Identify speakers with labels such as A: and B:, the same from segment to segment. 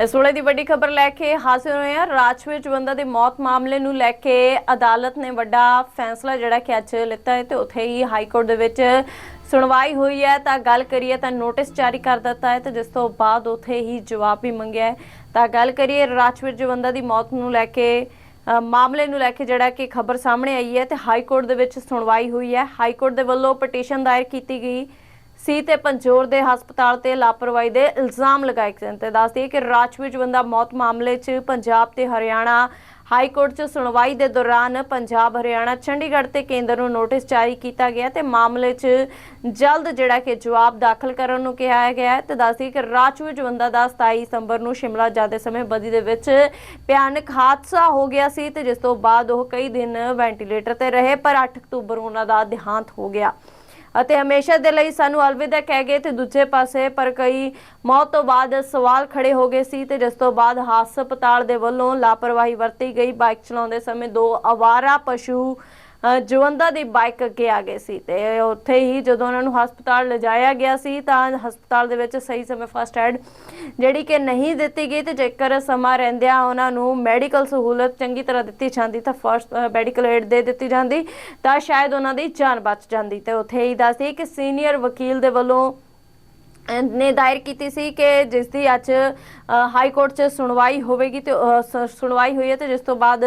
A: ਇਸ ਵੇਲੇ ਦੀ ਵੱਡੀ ਖਬਰ ਲੈ ਕੇ ਹਾਜ਼ਰ ਹੋਏ ਹਾਂ। ਰਾਜਵੀਰ ਜਵੰਦਾ ਦੀ ਮੌਤ ਮਾਮਲੇ ਨੂੰ ਲੈ ਕੇ ਅਦਾਲਤ ਨੇ ਵੱਡਾ ਫੈਸਲਾ ਜਿਹੜਾ ਕਿ ਅੱਜ ਲਿੱਤਾ ਹੈ ਤੇ ਉੱਥੇ ਹੀ ਹਾਈ ਕੋਰਟ ਦੇ ਵਿੱਚ ਸੁਣਵਾਈ ਹੋਈ ਹੈ। ਤਾਂ ਗੱਲ ਕਰੀਏ ਤਾਂ ਨੋਟਿਸ ਜਾਰੀ ਕਰ ਦਿੱਤਾ ਹੈ ਤੇ ਜਿਸ ਤੋਂ ਬਾਅਦ ਉੱਥੇ ਹੀ ਜਵਾਬ ਵੀ ਮੰਗਿਆ ਹੈ। ਤਾਂ ਗੱਲ ਕਰੀਏ ਰਾਜਵੀਰ ਜਵੰਦਾ ਦੀ ਮੌਤ ਨੂੰ ਲੈ ਕੇ ਮਾਮਲੇ ਨੂੰ ਲੈ ਕੇ ਜਿਹੜਾ ਕਿ ਖਬਰ ਸਾਹਮਣੇ ਆਈ ਹੈ ਤੇ ਹਾਈ ਕੋਰਟ ਦੇ ਵਿੱਚ ਸੁਣਵਾਈ ਹੋਈ ਹੈ। ਹਾਈ ਕੋਰਟ ਦੇ ਵੱਲੋਂ ਪਟੀਸ਼ਨ ਦਾਇਰ ਕੀਤੀ ਗਈ ਸੀ ਤੇ ਪੰਜੋਰ ਦੇ ਹਸਪਤਾਲ ਤੇ ਲਾਪਰਵਾਹੀ ਦੇ ਇਲਜ਼ਾਮ ਲਗਾਏ ਗਏ ਤੇ ਦੱਸਦੀ ਕਿ ਰਾਜਵੀਰ ਜਵੰਦਾ ਮੌਤ ਮਾਮਲੇ 'ਚ ਪੰਜਾਬ ਤੇ ਹਰਿਆਣਾ ਹਾਈ ਕੋਰਟ 'ਚ ਸੁਣਵਾਈ ਦੇ ਦੌਰਾਨ ਪੰਜਾਬ, ਹਰਿਆਣਾ, ਚੰਡੀਗੜ੍ਹ ਤੇ ਕੇਂਦਰ ਨੂੰ ਨੋਟਿਸ ਜਾਰੀ ਕੀਤਾ ਗਿਆ ਤੇ ਮਾਮਲੇ 'ਚ ਜਲਦ ਜਿਹੜਾ ਕਿ ਜਵਾਬ ਦਾਖਲ ਕਰਨ ਨੂੰ ਕਿਹਾ ਗਿਆ ਹੈ। ਤੇ ਦੱਸਦੀ ਕਿ ਰਾਜਵੀਰ ਜਵੰਦਾ ਦਾ 27 ਦਸੰਬਰ ਨੂੰ ਸ਼ਿਮਲਾ ਜਾਂਦੇ ਸਮੇਂ ਬਦੀ ਦੇ ਵਿੱਚ ਭਿਆਨਕ ਹਾਦਸਾ ਹੋ ਗਿਆ ਸੀ ਤੇ ਜਿਸ ਤੋਂ ਬਾਅਦ ਉਹ ਕਈ ਦਿਨ ਵੈਂਟੀਲੇਟਰ ਤੇ ਰਹੇ, ਪਰ 8 ਅਕਤੂਬਰ ਨੂੰ ਉਹਨਾਂ ਦਾ ਦੇਹਾਂਤ ਹੋ ਗਿਆ। ਅਤੇ ਹਮੇਸ਼ਾ ਦੇ ਲਈ ਸਾਨੂੰ ਅਲਵਿਦਾ ਕਹਿ ਗਏ ਤੇ ਦੂਜੇ ਪਾਸੇ, ਪਰ ਕਈ ਮੌਤ ਤੋਂ ਬਾਅਦ ਸਵਾਲ ਖੜੇ ਹੋ ਗਏ ਸੀ ਤੇ ਜਿਸ ਤੋਂ ਬਾਅਦ ਹਸਪਤਾਲ ਦੇ ਵੱਲੋਂ ਲਾਪਰਵਾਹੀ ਵਰਤੀ ਗਈ। ਬਾਈਕ ਚਲਾਉਂਦੇ ਸਮੇਂ ਦੋ ਅਵਾਰਾ ਪਸ਼ੂ ਜਵੰਦਾ ਦੀ ਬਾਈਕ ਅੱਗੇ ਆ ਗਏ ਸੀ ਤੇ ਉੱਥੇ ਹੀ ਜਦੋਂ ਉਹਨਾਂ ਨੂੰ ਹਸਪਤਾਲ ਲਿਜਾਇਆ ਗਿਆ ਸੀ ਤਾਂ ਹਸਪਤਾਲ ਦੇ ਵਿੱਚ ਸਹੀ ਸਮੇਂ ਫਸਟ ਐਡ ਜਿਹੜੀ ਕਿ ਨਹੀਂ ਦਿੱਤੀ ਗਈ ਤੇ ਜੇਕਰ ਸਮਾਂ ਰਹਿੰਦਿਆਂ ਉਹਨਾਂ ਨੂੰ ਮੈਡੀਕਲ ਸਹੂਲਤ ਚੰਗੀ ਤਰ੍ਹਾਂ ਦਿੱਤੀ ਜਾਂਦੀ ਤਾਂ ਫਸਟ ਮੈਡੀਕਲ ਏਡ ਦੇ ਦਿੱਤੀ ਜਾਂਦੀ ਤਾਂ ਸ਼ਾਇਦ ਉਹਨਾਂ ਦੀ ਜਾਨ ਬਚ ਜਾਂਦੀ ਤੇ ਉੱਥੇ ਹੀ ਦੱਸਦੀ ਕਿ ਸੀਨੀਅਰ ਵਕੀਲ ਦੇ ਵੱਲੋਂ ਨੇ ਦਾਇਰ ਕੀਤੀ ਸੀ ਕਿ ਜਿਸ ਦੀ ਅੱਜ ਹਾਈ ਕੋਰਟ 'ਚ ਸੁਣਵਾਈ ਹੋਵੇਗੀ ਤੇ ਸੁਣਵਾਈ ਹੋਈ ਹੈ ਤੇ ਜਿਸ ਤੋਂ ਬਾਅਦ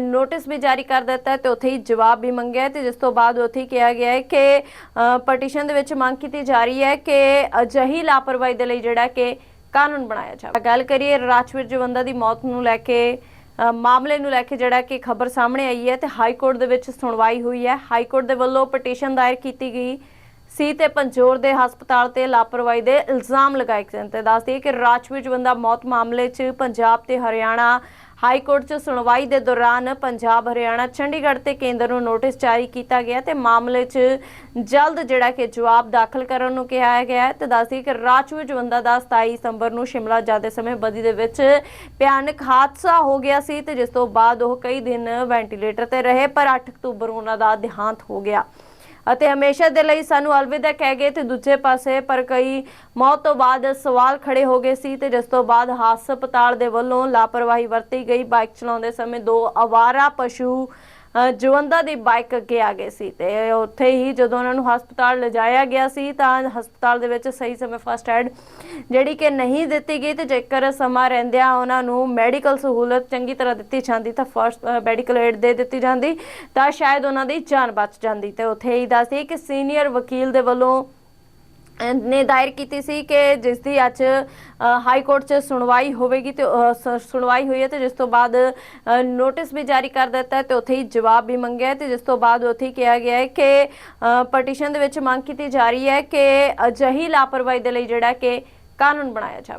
A: ਨੋਟਿਸ ਵੀ ਜਾਰੀ ਕਰ ਦਿੱਤਾ ਹੈ ਤੇ ਉੱਥੇ ਹੀ ਜਵਾਬ ਵੀ ਮੰਗਿਆ ਹੈ ਤੇ ਜਿਸ ਤੋਂ ਬਾਅਦ ਉੱਥੇ ਹੀ ਕਿਹਾ ਗਿਆ ਹੈ ਕਿ ਪਟੀਸ਼ਨ ਦੇ ਵਿੱਚ ਮੰਗ ਕੀਤੀ ਜਾ ਰਹੀ ਹੈ ਕਿ ਅਜਿਹੀ ਲਾਪਰਵਾਹੀ ਦੇ ਲਈ ਜਿਹੜਾ ਕਿ ਕਾਨੂੰਨ ਬਣਾਇਆ ਜਾਵੇ। ਗੱਲ ਕਰੀਏ ਰਾਜਵੀਰ ਜਵੰਦਾ ਦੀ ਮੌਤ ਨੂੰ ਲੈ ਕੇ ਮਾਮਲੇ ਨੂੰ ਲੈ ਕੇ ਜਿਹੜਾ ਕਿ ਖਬਰ ਸਾਹਮਣੇ ਆਈ ਹੈ ਤੇ ਹਾਈ ਕੋਰਟ ਦੇ ਵਿੱਚ ਸੁਣਵਾਈ ਹੋਈ ਹੈ। ਹਾਈ ਕੋਰਟ ਦੇ ਵੱਲੋਂ ਪਟੀਸ਼ਨ ਦਾਇਰ ਕੀਤੀ ਗਈ ਸੀ ਤੇ ਪੰਜੋਰ ਦੇ ਹਸਪਤਾਲ ਤੇ ਲਾਪਰਵਾਹੀ ਦੇ ਇਲਜ਼ਾਮ ਲਗਾਏ ਗਏ ਤੇ ਦੱਸਦੀ ਕਿ ਰਾਜਵੀਰ ਜਵੰਦਾ ਮੌਤ ਮਾਮਲੇ 'ਚ ਪੰਜਾਬ ਤੇ ਹਰਿਆਣਾ ਹਾਈ ਕੋਰਟ 'ਚ ਸੁਣਵਾਈ ਦੇ ਦੌਰਾਨ ਪੰਜਾਬ, ਹਰਿਆਣਾ, ਚੰਡੀਗੜ੍ਹ ਤੇ ਕੇਂਦਰ ਨੂੰ ਨੋਟਿਸ ਜਾਰੀ ਕੀਤਾ ਗਿਆ ਤੇ ਮਾਮਲੇ 'ਚ ਜਲਦ ਜਿਹੜਾ ਕਿ ਜਵਾਬ ਦਾਖਲ ਕਰਨ ਨੂੰ ਕਿਹਾ ਗਿਆ ਹੈ। ਤੇ ਦੱਸਦੀ ਕਿ ਰਾਜਵੀਰ ਜਵੰਦਾ ਦਾ 27 ਸਤੰਬਰ ਨੂੰ ਸ਼ਿਮਲਾ ਜਾਂਦੇ ਸਮੇਂ ਬਦੀ ਦੇ ਵਿੱਚ ਭਿਆਨਕ ਹਾਦਸਾ ਹੋ ਗਿਆ ਸੀ ਤੇ ਜਿਸ ਤੋਂ ਬਾਅਦ ਉਹ ਕਈ ਦਿਨ ਵੈਂਟੀਲੇਟਰ ਤੇ ਰਹੇ, ਪਰ 8 ਅਕਤੂਬਰ ਨੂੰ ਉਹਨਾਂ ਦਾ ਦੇਹਾਂਤ ਹੋ ਗਿਆ। ਅਤੇ ਹਮੇਸ਼ਾ ਦੇ ਲਈ ਸਾਨੂੰ ਅਲਵਿਦਾ ਕਹਿ ਗਏ ਤੇ ਦੂਜੇ ਪਾਸੇ, ਪਰ ਕਈ ਮੌਤ ਤੋਂ ਬਾਅਦ ਸਵਾਲ ਖੜੇ ਹੋ ਗਏ ਸੀ ਤੇ ਜਿਸ ਤੋਂ ਬਾਅਦ ਹਸਪਤਾਲ ਦੇ ਵੱਲੋਂ ਲਾਪਰਵਾਹੀ ਵਰਤੀ ਗਈ। ਬਾਈਕ ਚਲਾਉਂਦੇ ਸਮੇਂ ਦੋ ਅਵਾਰਾ ਪਸ਼ੂ ਜਵੰਦਾ ਦੀ ਬਾਈਕ ਅੱਗੇ ਆ ਗਏ ਸੀ ਤੇ ਉੱਥੇ ਹੀ ਜਦੋਂ ਉਹਨਾਂ ਨੂੰ ਹਸਪਤਾਲ ਲਿਜਾਇਆ ਗਿਆ ਸੀ ਤਾਂ ਹਸਪਤਾਲ ਦੇ ਵਿੱਚ ਸਹੀ ਸਮੇਂ ਫਸਟ ਐਡ ਜਿਹੜੀ ਕਿ ਨਹੀਂ ਦਿੱਤੀ ਗਈ ਤੇ ਜੇਕਰ ਸਮਾਂ ਰਹਿੰਦਿਆਂ ਉਹਨਾਂ ਨੂੰ ਮੈਡੀਕਲ ਸਹੂਲਤ ਚੰਗੀ ਤਰ੍ਹਾਂ ਦਿੱਤੀ ਜਾਂਦੀ ਤਾਂ ਫਸਟ ਮੈਡੀਕਲ ਏਡ ਦੇ ਦਿੱਤੀ ਜਾਂਦੀ ਤਾਂ ਸ਼ਾਇਦ ਉਹਨਾਂ ਦੀ ਜਾਨ ਬਚ ਜਾਂਦੀ ਤੇ ਉੱਥੇ ਹੀ ਦੱਸਦੀ ਕਿ ਸੀਨੀਅਰ ਵਕੀਲ ਦੇ ਵੱਲੋਂ ਨੇ ਦਾਇਰ ਕੀਤੀ ਸੀ ਕਿ ਜਿਸ ਦੀ ਅੱਜ ਹਾਈ ਕੋਰਟ 'ਚ ਸੁਣਵਾਈ ਹੋਵੇਗੀ ਤੇ ਸੁਣਵਾਈ ਹੋਈ ਹੈ ਤੇ ਜਿਸ ਤੋਂ ਬਾਅਦ ਨੋਟਿਸ ਵੀ ਜਾਰੀ ਕਰ ਦਿੱਤਾ ਹੈ ਤੇ ਉੱਥੇ ਹੀ ਜਵਾਬ ਵੀ ਮੰਗਿਆ ਹੈ ਤੇ ਜਿਸ ਤੋਂ ਬਾਅਦ ਉੱਥੇ ਹੀ ਕਿਹਾ ਗਿਆ ਹੈ ਕਿ ਪਟੀਸ਼ਨ ਦੇ ਵਿੱਚ ਮੰਗ ਕੀਤੀ ਜਾ ਰਹੀ ਹੈ ਕਿ ਅਜਿਹੀ ਲਾਪਰਵਾਹੀ ਦੇ ਲਈ ਜਿਹੜਾ ਕਿ ਕਾਨੂੰਨ ਬਣਾਇਆ ਜਾਵੇ।